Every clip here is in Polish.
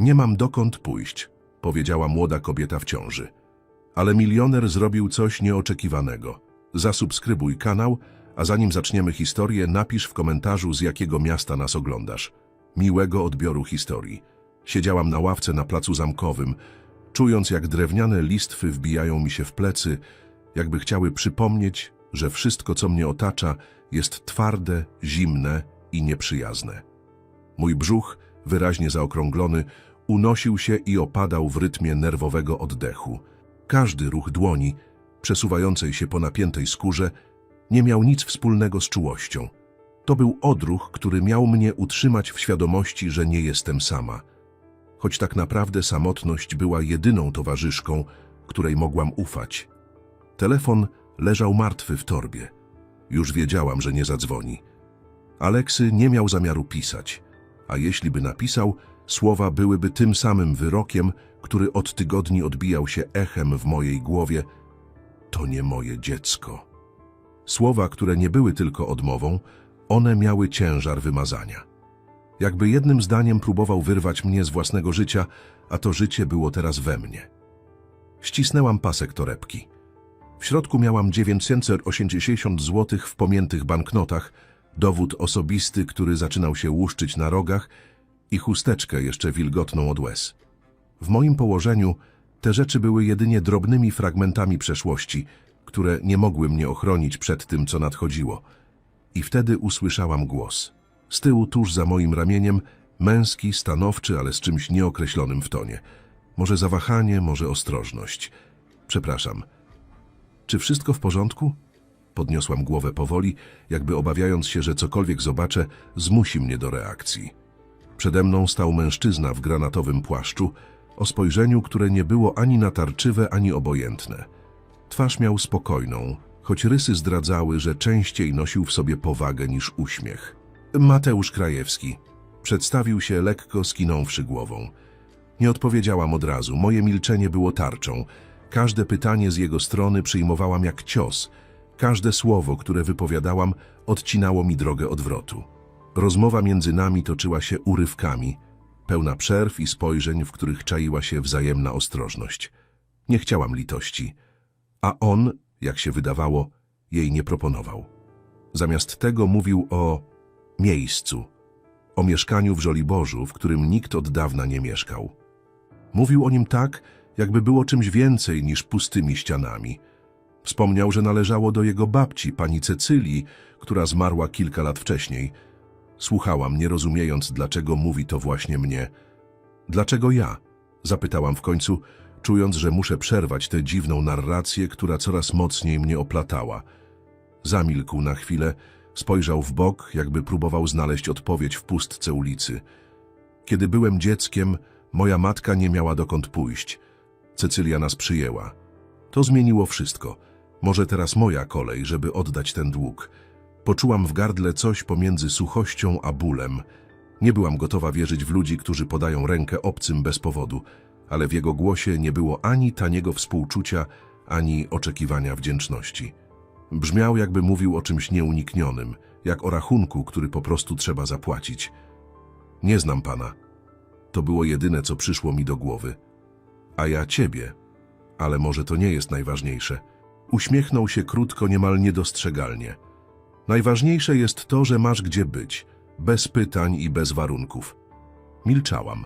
Nie mam dokąd pójść, powiedziała młoda kobieta w ciąży. Ale milioner zrobił coś nieoczekiwanego. Zasubskrybuj kanał, a zanim zaczniemy historię, napisz w komentarzu, z jakiego miasta nas oglądasz. Miłego odbioru historii. Siedziałam na ławce na placu zamkowym, czując jak drewniane listwy wbijają mi się w plecy, jakby chciały przypomnieć, że wszystko, co mnie otacza, jest twarde, zimne i nieprzyjazne. Mój brzuch, wyraźnie zaokrąglony, unosił się i opadał w rytmie nerwowego oddechu. Każdy ruch dłoni, przesuwającej się po napiętej skórze, nie miał nic wspólnego z czułością. To był odruch, który miał mnie utrzymać w świadomości, że nie jestem sama. Choć tak naprawdę samotność była jedyną towarzyszką, której mogłam ufać. Telefon leżał martwy w torbie. Już wiedziałam, że nie zadzwoni. Aleksy nie miał zamiaru pisać, a jeśli by napisał, słowa byłyby tym samym wyrokiem, który od tygodni odbijał się echem w mojej głowie. To nie moje dziecko. Słowa, które nie były tylko odmową, one miały ciężar wymazania. Jakby jednym zdaniem próbował wyrwać mnie z własnego życia, a to życie było teraz we mnie. Ścisnęłam pasek torebki. W środku miałam 980 zł w pomiętych banknotach, dowód osobisty, który zaczynał się łuszczyć na rogach i chusteczkę jeszcze wilgotną od łez. W moim położeniu te rzeczy były jedynie drobnymi fragmentami przeszłości, które nie mogły mnie ochronić przed tym, co nadchodziło. I wtedy usłyszałam głos. Z tyłu, tuż za moim ramieniem, męski, stanowczy, ale z czymś nieokreślonym w tonie. Może zawahanie, może ostrożność. Przepraszam. Czy wszystko w porządku? Podniosłam głowę powoli, jakby obawiając się, że cokolwiek zobaczę, zmusi mnie do reakcji. Przede mną stał mężczyzna w granatowym płaszczu, o spojrzeniu, które nie było ani natarczywe, ani obojętne. Twarz miał spokojną, choć rysy zdradzały, że częściej nosił w sobie powagę niż uśmiech. Mateusz Krajewski. Przedstawił się lekko skinąwszy głową. Nie odpowiedziałam od razu, moje milczenie było tarczą. Każde pytanie z jego strony przyjmowałam jak cios. Każde słowo, które wypowiadałam, odcinało mi drogę odwrotu. Rozmowa między nami toczyła się urywkami, pełna przerw i spojrzeń, w których czaiła się wzajemna ostrożność. Nie chciałam litości, a on, jak się wydawało, jej nie proponował. Zamiast tego mówił o miejscu, o mieszkaniu w Żoliborzu, w którym nikt od dawna nie mieszkał. Mówił o nim tak, jakby było czymś więcej niż pustymi ścianami. Wspomniał, że należało do jego babci, pani Cecylii, która zmarła kilka lat wcześniej. Słuchałam, nie rozumiejąc, dlaczego mówi to właśnie mnie. Dlaczego ja? Zapytałam w końcu, czując, że muszę przerwać tę dziwną narrację, która coraz mocniej mnie oplatała. Zamilkł na chwilę, spojrzał w bok, jakby próbował znaleźć odpowiedź w pustce ulicy. Kiedy byłem dzieckiem, moja matka nie miała dokąd pójść. Cecylia nas przyjęła. To zmieniło wszystko. Może teraz moja kolej, żeby oddać ten dług. Poczułam w gardle coś pomiędzy suchością a bólem. Nie byłam gotowa wierzyć w ludzi, którzy podają rękę obcym bez powodu, ale w jego głosie nie było ani taniego współczucia, ani oczekiwania wdzięczności. Brzmiał, jakby mówił o czymś nieuniknionym, jak o rachunku, który po prostu trzeba zapłacić. Nie znam pana. To było jedyne, co przyszło mi do głowy. A ja ciebie. Ale może to nie jest najważniejsze. Uśmiechnął się krótko, niemal niedostrzegalnie. Najważniejsze jest to, że masz gdzie być, bez pytań i bez warunków. Milczałam.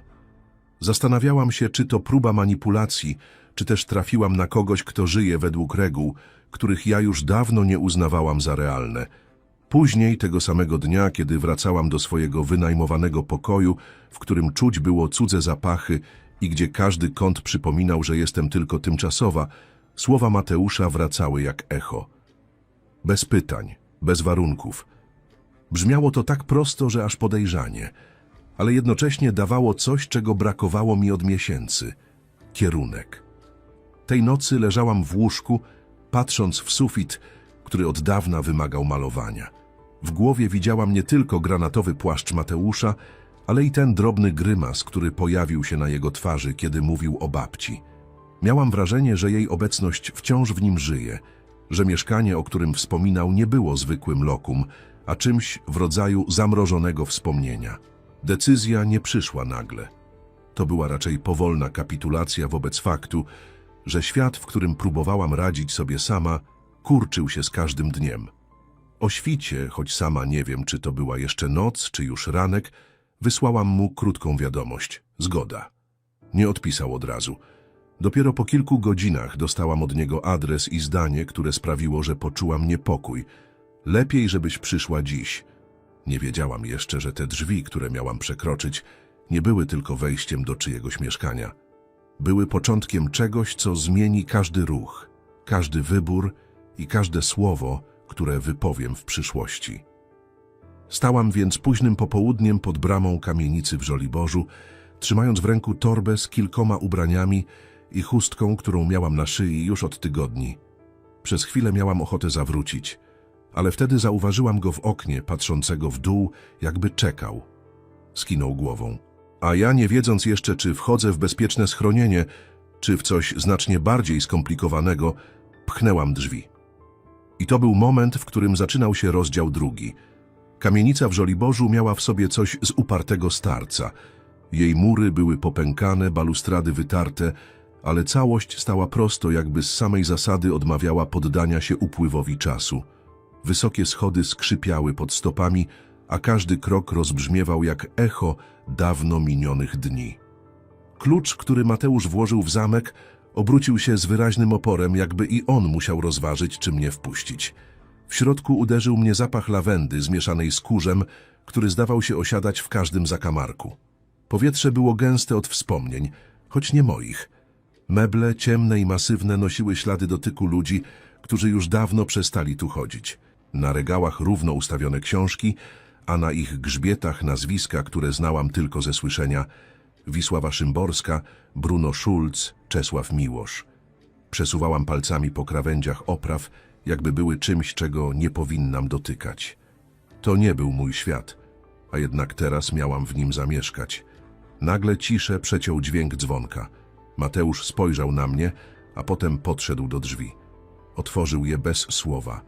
Zastanawiałam się, czy to próba manipulacji, czy też trafiłam na kogoś, kto żyje według reguł, których ja już dawno nie uznawałam za realne. Później, tego samego dnia, kiedy wracałam do swojego wynajmowanego pokoju, w którym czuć było cudze zapachy i gdzie każdy kąt przypominał, że jestem tylko tymczasowa, słowa Mateusza wracały jak echo. Bez pytań, bez warunków. Brzmiało to tak prosto, że aż podejrzanie, ale jednocześnie dawało coś, czego brakowało mi od miesięcy kierunek. Tej nocy leżałam w łóżku, patrząc w sufit, który od dawna wymagał malowania. W głowie widziałam nie tylko granatowy płaszcz Mateusza, ale i ten drobny grymas, który pojawił się na jego twarzy, kiedy mówił o babci. Miałam wrażenie, że jej obecność wciąż w nim żyje, że mieszkanie, o którym wspominał, nie było zwykłym lokum, a czymś w rodzaju zamrożonego wspomnienia. Decyzja nie przyszła nagle. To była raczej powolna kapitulacja wobec faktu, że świat, w którym próbowałam radzić sobie sama, kurczył się z każdym dniem. O świcie, choć sama nie wiem, czy to była jeszcze noc, czy już ranek, wysłałam mu krótką wiadomość. Zgoda. Nie odpisał od razu. Dopiero po kilku godzinach dostałam od niego adres i zdanie, które sprawiło, że poczułam niepokój. Lepiej, żebyś przyszła dziś. Nie wiedziałam jeszcze, że te drzwi, które miałam przekroczyć, nie były tylko wejściem do czyjegoś mieszkania. Były początkiem czegoś, co zmieni każdy ruch, każdy wybór i każde słowo, które wypowiem w przyszłości. Stałam więc późnym popołudniem pod bramą kamienicy w Żoliborzu, trzymając w ręku torbę z kilkoma ubraniami i chustką, którą miałam na szyi już od tygodni. Przez chwilę miałam ochotę zawrócić, ale wtedy zauważyłam go w oknie, patrzącego w dół, jakby czekał. Skinął głową. A ja, nie wiedząc jeszcze, czy wchodzę w bezpieczne schronienie, czy w coś znacznie bardziej skomplikowanego, pchnęłam drzwi. I to był moment, w którym zaczynał się rozdział drugi. Kamienica w Żoliborzu miała w sobie coś z upartego starca. Jej mury były popękane, balustrady wytarte, ale całość stała prosto, jakby z samej zasady odmawiała poddania się upływowi czasu. Wysokie schody skrzypiały pod stopami, a każdy krok rozbrzmiewał jak echo dawno minionych dni. Klucz, który Mateusz włożył w zamek, obrócił się z wyraźnym oporem, jakby i on musiał rozważyć, czy mnie wpuścić. W środku uderzył mnie zapach lawendy zmieszanej z kurzem, który zdawał się osiadać w każdym zakamarku. Powietrze było gęste od wspomnień, choć nie moich. Meble ciemne i masywne nosiły ślady dotyku ludzi, którzy już dawno przestali tu chodzić. Na regałach równo ustawione książki, a na ich grzbietach nazwiska, które znałam tylko ze słyszenia Wisława Szymborska, Bruno Schulz, Czesław Miłosz. Przesuwałam palcami po krawędziach opraw, jakby były czymś, czego nie powinnam dotykać. To nie był mój świat, a jednak teraz miałam w nim zamieszkać. Nagle ciszę przeciął dźwięk dzwonka. Mateusz spojrzał na mnie, a potem podszedł do drzwi. Otworzył je bez słowa.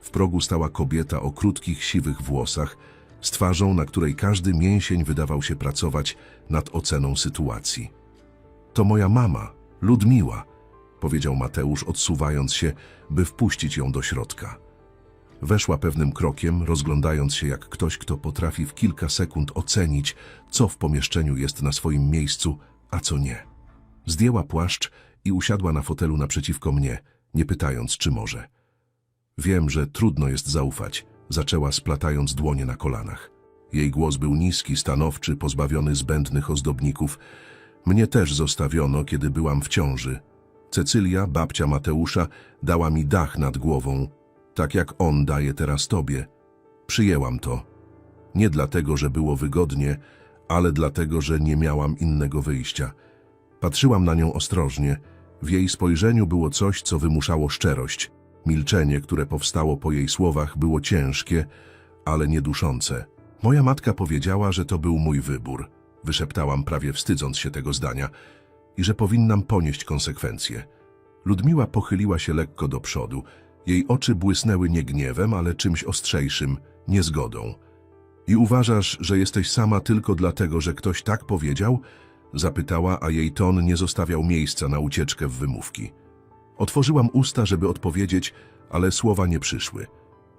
W progu stała kobieta o krótkich, siwych włosach, z twarzą, na której każdy mięsień wydawał się pracować nad oceną sytuacji. To moja mama, Ludmiła, powiedział Mateusz, odsuwając się, by wpuścić ją do środka. Weszła pewnym krokiem, rozglądając się jak ktoś, kto potrafi w kilka sekund ocenić, co w pomieszczeniu jest na swoim miejscu, a co nie. Zdjęła płaszcz i usiadła na fotelu naprzeciwko mnie, nie pytając, czy może. Wiem, że trudno jest zaufać, zaczęła splatając dłonie na kolanach. Jej głos był niski, stanowczy, pozbawiony zbędnych ozdobników. Mnie też zostawiono, kiedy byłam w ciąży. Cecylia, babcia Mateusza, dała mi dach nad głową, tak jak on daje teraz tobie. Przyjęłam to. Nie dlatego, że było wygodnie, ale dlatego, że nie miałam innego wyjścia. Patrzyłam na nią ostrożnie. W jej spojrzeniu było coś, co wymuszało szczerość. Milczenie, które powstało po jej słowach, było ciężkie, ale nieduszące. Moja matka powiedziała, że to był mój wybór. Wyszeptałam, prawie wstydząc się tego zdania, i że powinnam ponieść konsekwencje. Ludmiła pochyliła się lekko do przodu. Jej oczy błysnęły nie gniewem, ale czymś ostrzejszym, niezgodą. I uważasz, że jesteś sama tylko dlatego, że ktoś tak powiedział? Zapytała, a jej ton nie zostawiał miejsca na ucieczkę w wymówki. Otworzyłam usta, żeby odpowiedzieć, ale słowa nie przyszły.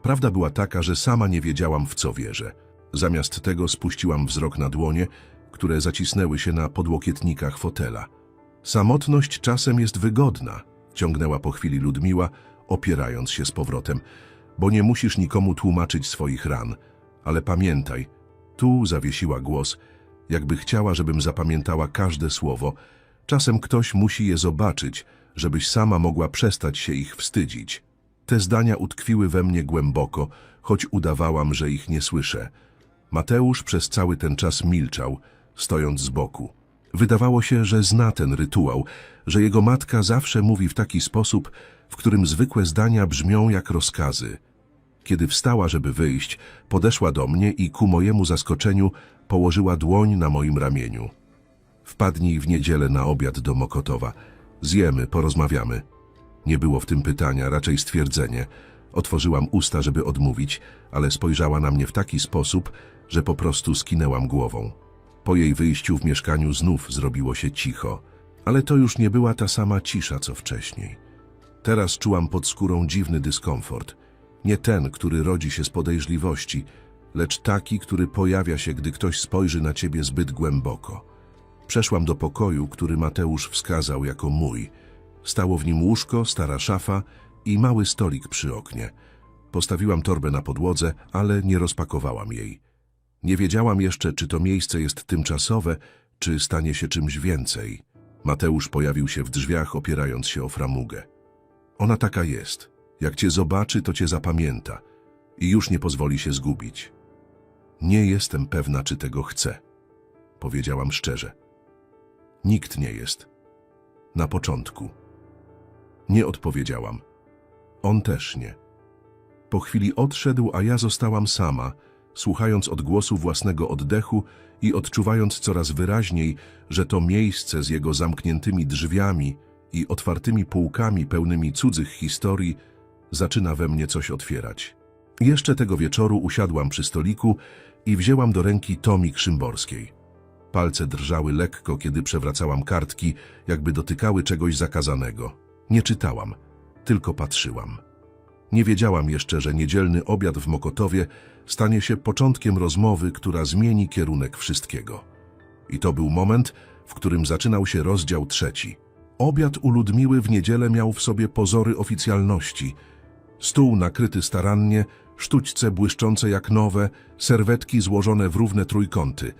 Prawda była taka, że sama nie wiedziałam, w co wierzę. Zamiast tego spuściłam wzrok na dłonie, które zacisnęły się na podłokietnikach fotela. Samotność czasem jest wygodna, ciągnęła po chwili Ludmiła, opierając się z powrotem, bo nie musisz nikomu tłumaczyć swoich ran. Ale pamiętaj, tu zawiesiła głos, jakby chciała, żebym zapamiętała każde słowo. Czasem ktoś musi je zobaczyć, żebyś sama mogła przestać się ich wstydzić. Te zdania utkwiły we mnie głęboko, choć udawałam, że ich nie słyszę. Mateusz przez cały ten czas milczał, stojąc z boku. Wydawało się, że zna ten rytuał, że jego matka zawsze mówi w taki sposób, w którym zwykłe zdania brzmią jak rozkazy. Kiedy wstała, żeby wyjść, podeszła do mnie i ku mojemu zaskoczeniu położyła dłoń na moim ramieniu. Wpadnij w niedzielę na obiad do Mokotowa. Zjemy, porozmawiamy. Nie było w tym pytania, raczej stwierdzenie. Otworzyłam usta, żeby odmówić, ale spojrzała na mnie w taki sposób, że po prostu skinęłam głową. Po jej wyjściu w mieszkaniu znów zrobiło się cicho, ale to już nie była ta sama cisza, co wcześniej. Teraz czułam pod skórą dziwny dyskomfort. Nie ten, który rodzi się z podejrzliwości, lecz taki, który pojawia się, gdy ktoś spojrzy na ciebie zbyt głęboko. Przeszłam do pokoju, który Mateusz wskazał jako mój. Stało w nim łóżko, stara szafa i mały stolik przy oknie. Postawiłam torbę na podłodze, ale nie rozpakowałam jej. Nie wiedziałam jeszcze, czy to miejsce jest tymczasowe, czy stanie się czymś więcej. Mateusz pojawił się w drzwiach, opierając się o framugę. Ona taka jest. Jak cię zobaczy, to cię zapamięta i już nie pozwoli się zgubić. Nie jestem pewna, czy tego chcę. Powiedziałam szczerze. Nikt nie jest. Na początku. Nie odpowiedziałam. On też nie. Po chwili odszedł, a ja zostałam sama, słuchając odgłosu własnego oddechu i odczuwając coraz wyraźniej, że to miejsce z jego zamkniętymi drzwiami i otwartymi półkami pełnymi cudzych historii zaczyna we mnie coś otwierać. Jeszcze tego wieczoru usiadłam przy stoliku i wzięłam do ręki tomik Szymborskiej. Palce drżały lekko, kiedy przewracałam kartki, jakby dotykały czegoś zakazanego. Nie czytałam, tylko patrzyłam. Nie wiedziałam jeszcze, że niedzielny obiad w Mokotowie stanie się początkiem rozmowy, która zmieni kierunek wszystkiego. I to był moment, w którym zaczynał się rozdział trzeci. Obiad u Ludmiły w niedzielę miał w sobie pozory oficjalności. Stół nakryty starannie, sztućce błyszczące jak nowe, serwetki złożone w równe trójkąty.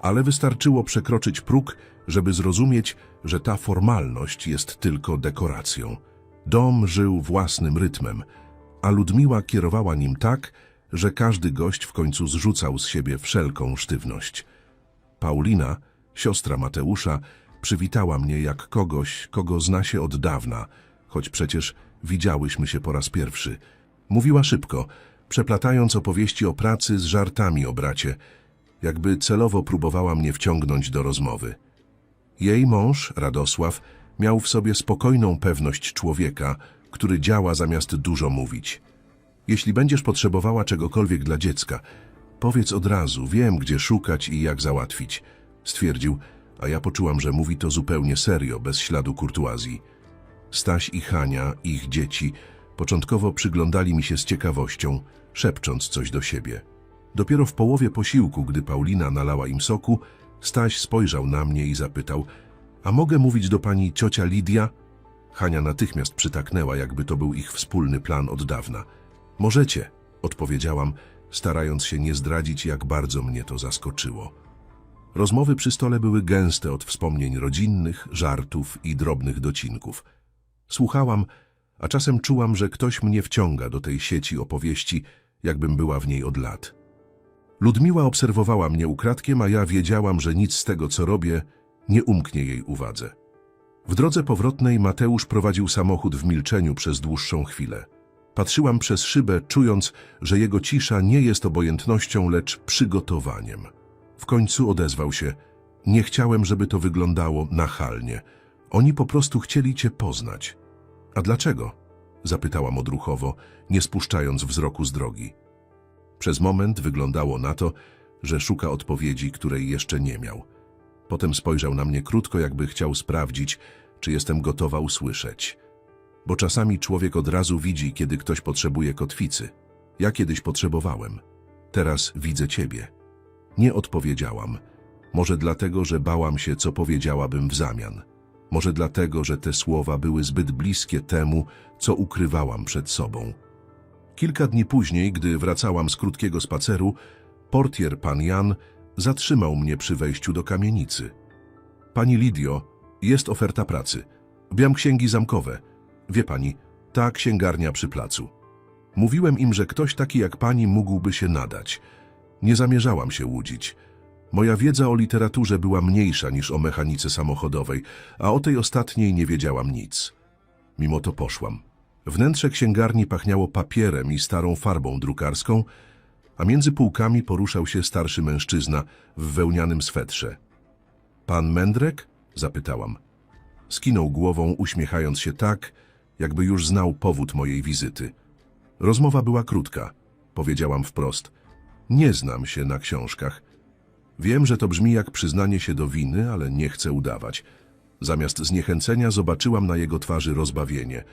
Ale wystarczyło przekroczyć próg, żeby zrozumieć, że ta formalność jest tylko dekoracją. Dom żył własnym rytmem, a Ludmiła kierowała nim tak, że każdy gość w końcu zrzucał z siebie wszelką sztywność. Paulina, siostra Mateusza, przywitała mnie jak kogoś, kogo zna się od dawna, choć przecież widziałyśmy się po raz pierwszy. Mówiła szybko, przeplatając opowieści o pracy z żartami o bracie, jakby celowo próbowała mnie wciągnąć do rozmowy. Jej mąż, Radosław, miał w sobie spokojną pewność człowieka, który działa zamiast dużo mówić. Jeśli będziesz potrzebowała czegokolwiek dla dziecka, powiedz od razu, wiem gdzie szukać i jak załatwić, stwierdził, a ja poczułam, że mówi to zupełnie serio, bez śladu kurtuazji. Staś i Hania, ich dzieci, początkowo przyglądali mi się z ciekawością, szepcząc coś do siebie. Dopiero w połowie posiłku, gdy Paulina nalała im soku, Staś spojrzał na mnie i zapytał, a mogę mówić do pani ciocia Lidia? Hania natychmiast przytaknęła, jakby to był ich wspólny plan od dawna. Możecie, odpowiedziałam, starając się nie zdradzić, jak bardzo mnie to zaskoczyło. Rozmowy przy stole były gęste od wspomnień rodzinnych, żartów i drobnych docinków. Słuchałam, a czasem czułam, że ktoś mnie wciąga do tej sieci opowieści, jakbym była w niej od lat. Ludmiła obserwowała mnie ukradkiem, a ja wiedziałam, że nic z tego, co robię, nie umknie jej uwadze. W drodze powrotnej Mateusz prowadził samochód w milczeniu przez dłuższą chwilę. Patrzyłam przez szybę, czując, że jego cisza nie jest obojętnością, lecz przygotowaniem. W końcu odezwał się. Nie chciałem, żeby to wyglądało nachalnie. Oni po prostu chcieli cię poznać. A dlaczego? Zapytałam odruchowo, nie spuszczając wzroku z drogi. Przez moment wyglądało na to, że szuka odpowiedzi, której jeszcze nie miał. Potem spojrzał na mnie krótko, jakby chciał sprawdzić, czy jestem gotowa usłyszeć. Bo czasami człowiek od razu widzi, kiedy ktoś potrzebuje kotwicy. Ja kiedyś potrzebowałem. Teraz widzę ciebie. Nie odpowiedziałam. Może dlatego, że bałam się, co powiedziałabym w zamian. Może dlatego, że te słowa były zbyt bliskie temu, co ukrywałam przed sobą. Kilka dni później, gdy wracałam z krótkiego spaceru, portier pan Jan zatrzymał mnie przy wejściu do kamienicy. Pani Lidio, jest oferta pracy. Biam księgi zamkowe. Wie pani, ta księgarnia przy placu. Mówiłem im, że ktoś taki jak pani mógłby się nadać. Nie zamierzałam się łudzić. Moja wiedza o literaturze była mniejsza niż o mechanice samochodowej, a o tej ostatniej nie wiedziałam nic. Mimo to poszłam. Wnętrze księgarni pachniało papierem i starą farbą drukarską, a między półkami poruszał się starszy mężczyzna w wełnianym swetrze. Pan Mędrek? zapytałam. Skinął głową, uśmiechając się tak, jakby już znał powód mojej wizyty. Rozmowa była krótka, powiedziałam wprost. Nie znam się na książkach. Wiem, że to brzmi jak przyznanie się do winy, ale nie chcę udawać. Zamiast zniechęcenia zobaczyłam na jego twarzy rozbawienie.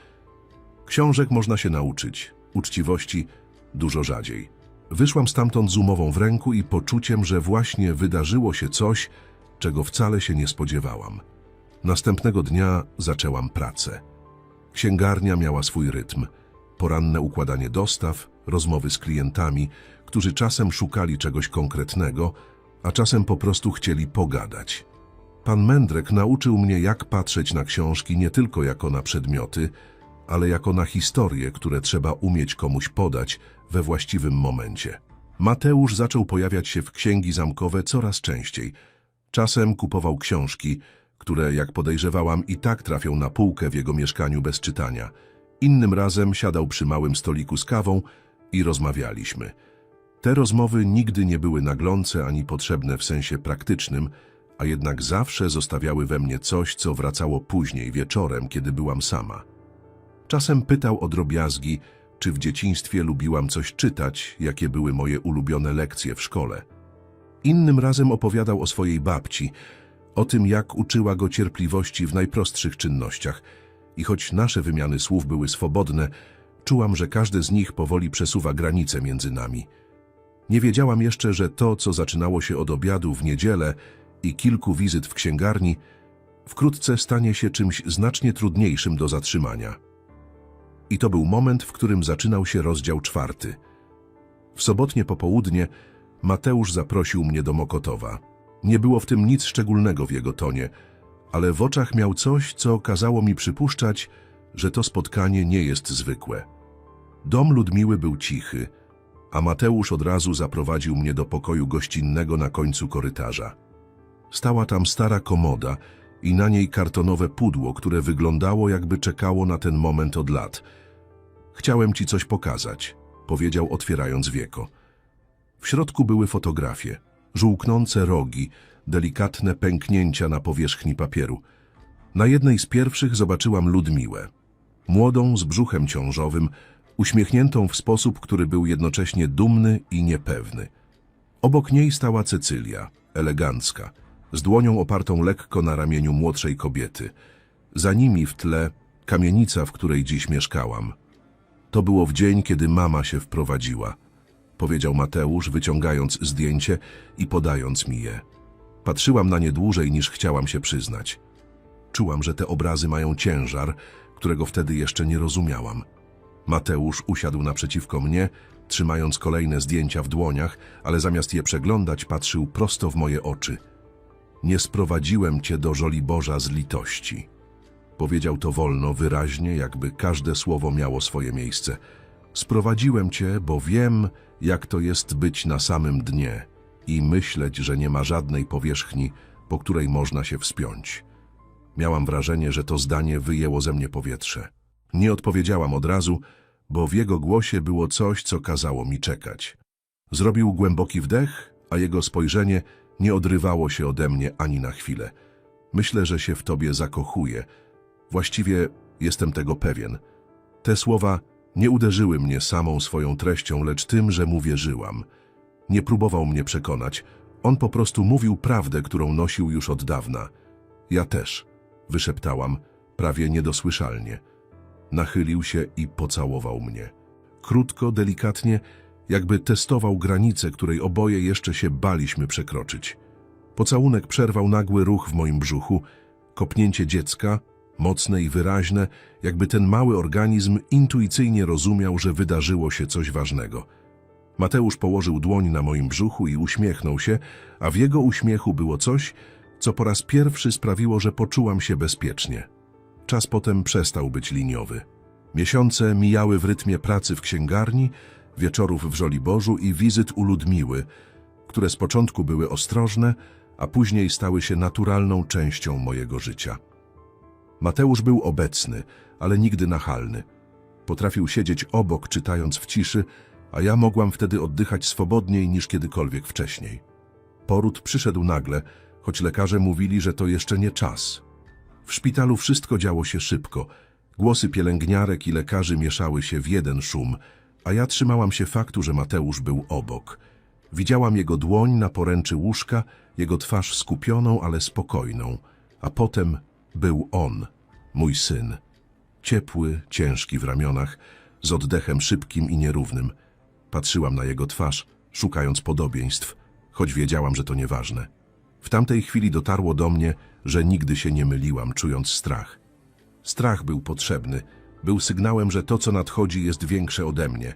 Książek można się nauczyć, uczciwości dużo rzadziej. Wyszłam stamtąd z umową w ręku i poczuciem, że właśnie wydarzyło się coś, czego wcale się nie spodziewałam. Następnego dnia zaczęłam pracę. Księgarnia miała swój rytm. Poranne układanie dostaw, rozmowy z klientami, którzy czasem szukali czegoś konkretnego, a czasem po prostu chcieli pogadać. Pan Mędrek nauczył mnie, jak patrzeć na książki nie tylko jako na przedmioty, ale jako na historie, które trzeba umieć komuś podać we właściwym momencie. Mateusz zaczął pojawiać się w księgi zamkowe coraz częściej. Czasem kupował książki, które, jak podejrzewałam, i tak trafią na półkę w jego mieszkaniu bez czytania. Innym razem siadał przy małym stoliku z kawą i rozmawialiśmy. Te rozmowy nigdy nie były naglące ani potrzebne w sensie praktycznym, a jednak zawsze zostawiały we mnie coś, co wracało później, wieczorem, kiedy byłam sama. Czasem pytał o drobiazgi, czy w dzieciństwie lubiłam coś czytać, jakie były moje ulubione lekcje w szkole. Innym razem opowiadał o swojej babci, o tym, jak uczyła go cierpliwości w najprostszych czynnościach. I choć nasze wymiany słów były swobodne, czułam, że każde z nich powoli przesuwa granice między nami. Nie wiedziałam jeszcze, że to, co zaczynało się od obiadu w niedzielę i kilku wizyt w księgarni, wkrótce stanie się czymś znacznie trudniejszym do zatrzymania. I to był moment, w którym zaczynał się rozdział czwarty. W sobotnie popołudnie Mateusz zaprosił mnie do Mokotowa. Nie było w tym nic szczególnego w jego tonie, ale w oczach miał coś, co kazało mi przypuszczać, że to spotkanie nie jest zwykłe. Dom Ludmiły był cichy, a Mateusz od razu zaprowadził mnie do pokoju gościnnego na końcu korytarza. Stała tam stara komoda i na niej kartonowe pudło, które wyglądało jakby czekało na ten moment od lat. Chciałem ci coś pokazać, powiedział otwierając wieko. W środku były fotografie, żółknące rogi, delikatne pęknięcia na powierzchni papieru. Na jednej z pierwszych zobaczyłam Ludmiłę. Młodą, z brzuchem ciążowym, uśmiechniętą w sposób, który był jednocześnie dumny i niepewny. Obok niej stała Cecylia, elegancka, z dłonią opartą lekko na ramieniu młodszej kobiety. Za nimi w tle kamienica, w której dziś mieszkałam. To było w dzień, kiedy mama się wprowadziła, powiedział Mateusz, wyciągając zdjęcie i podając mi je. Patrzyłam na nie dłużej niż chciałam się przyznać. Czułam, że te obrazy mają ciężar, którego wtedy jeszcze nie rozumiałam. Mateusz usiadł naprzeciwko mnie, trzymając kolejne zdjęcia w dłoniach, ale zamiast je przeglądać, patrzył prosto w moje oczy. Nie sprowadziłem cię do Żoliborza z litości. Powiedział to wolno, wyraźnie, jakby każde słowo miało swoje miejsce. Sprowadziłem cię, bo wiem, jak to jest być na samym dnie i myśleć, że nie ma żadnej powierzchni, po której można się wspiąć. Miałam wrażenie, że to zdanie wyjęło ze mnie powietrze. Nie odpowiedziałam od razu, bo w jego głosie było coś, co kazało mi czekać. Zrobił głęboki wdech, a jego spojrzenie nie odrywało się ode mnie ani na chwilę. Myślę, że się w tobie zakochuję. Właściwie jestem tego pewien. Te słowa nie uderzyły mnie samą swoją treścią, lecz tym, że mu wierzyłam. Nie próbował mnie przekonać. On po prostu mówił prawdę, którą nosił już od dawna. Ja też, wyszeptałam, prawie niedosłyszalnie. Nachylił się i pocałował mnie. Krótko, delikatnie, jakby testował granicę, której oboje jeszcze się baliśmy przekroczyć. Pocałunek przerwał nagły ruch w moim brzuchu, kopnięcie dziecka, mocne i wyraźne, jakby ten mały organizm intuicyjnie rozumiał, że wydarzyło się coś ważnego. Mateusz położył dłoń na moim brzuchu i uśmiechnął się, a w jego uśmiechu było coś, co po raz pierwszy sprawiło, że poczułam się bezpiecznie. Czas potem przestał być liniowy. Miesiące mijały w rytmie pracy w księgarni, wieczorów w Żoliborzu i wizyt u Ludmiły, które z początku były ostrożne, a później stały się naturalną częścią mojego życia. Mateusz był obecny, ale nigdy nachalny. Potrafił siedzieć obok, czytając w ciszy, a ja mogłam wtedy oddychać swobodniej niż kiedykolwiek wcześniej. Poród przyszedł nagle, choć lekarze mówili, że to jeszcze nie czas. W szpitalu wszystko działo się szybko. Głosy pielęgniarek i lekarzy mieszały się w jeden szum, a ja trzymałam się faktu, że Mateusz był obok. Widziałam jego dłoń na poręczy łóżka, jego twarz skupioną, ale spokojną. A potem był on, mój syn. Ciepły, ciężki w ramionach, z oddechem szybkim i nierównym. Patrzyłam na jego twarz, szukając podobieństw, choć wiedziałam, że to nieważne. W tamtej chwili dotarło do mnie, że nigdy się nie myliłam, czując strach. Strach był potrzebny, był sygnałem, że to, co nadchodzi, jest większe ode mnie.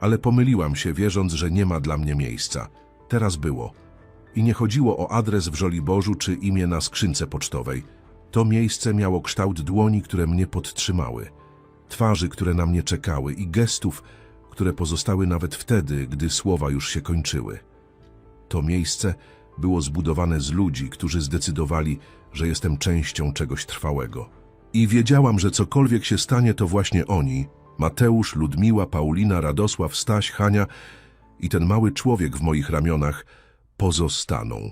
Ale pomyliłam się, wierząc, że nie ma dla mnie miejsca. Teraz było. I nie chodziło o adres w Żoliborzu czy imię na skrzynce pocztowej. To miejsce miało kształt dłoni, które mnie podtrzymały, twarzy, które na mnie czekały i gestów, które pozostały nawet wtedy, gdy słowa już się kończyły. To miejsce było zbudowane z ludzi, którzy zdecydowali, że jestem częścią czegoś trwałego. I wiedziałam, że cokolwiek się stanie, to właśnie oni Mateusz, Ludmiła, Paulina, Radosław, Staś, Hania i ten mały człowiek w moich ramionach pozostaną.